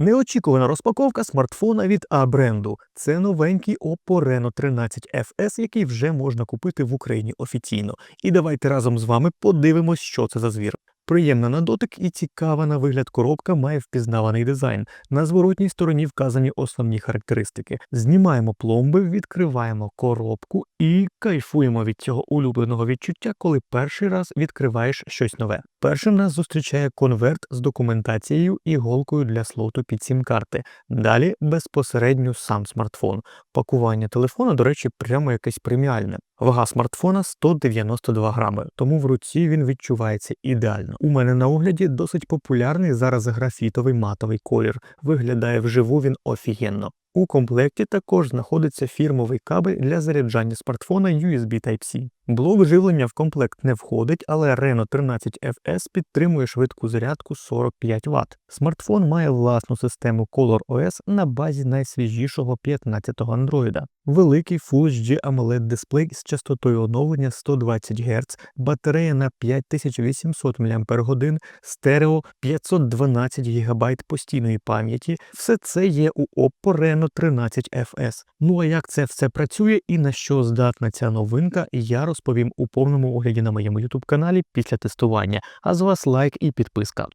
Неочікувана розпаковка смартфона від А-бренду. Це новенький Oppo Reno 13 FS, який вже можна купити в Україні офіційно. І давайте разом з вами подивимось, що це за звір. Приємна на дотик і цікава на вигляд коробка має впізнаваний дизайн. На зворотній стороні вказані основні характеристики. Знімаємо пломби, відкриваємо коробку і кайфуємо від цього улюбленого відчуття, коли перший раз відкриваєш щось нове. Першим нас зустрічає конверт з документацією і голкою для слоту під сім-карти. Далі безпосередньо сам смартфон. Пакування телефона, до речі, прямо якесь преміальне. Вага смартфона 192 грами, тому в руці він відчувається ідеально. У мене на огляді досить популярний зараз графітовий матовий колір. Виглядає вживу він офігенно. У комплекті також знаходиться фірмовий кабель для заряджання смартфона USB Type-C. Блок живлення в комплект не входить, але Reno 13 FS підтримує швидку зарядку 45 Вт. Смартфон має власну систему Color OS на базі найсвіжішого 15-го Android. Великий Full HD AMOLED дисплей з частотою оновлення 120 Гц, батарея на 5800 мАч, стерео 512 ГБ постійної пам'яті. Все це є у Oppo Reno 13 FS. Ну а як це все працює і на що здатна ця новинка, я розповім у повному огляді на моєму YouTube каналі після тестування. А з вас лайк і підписка.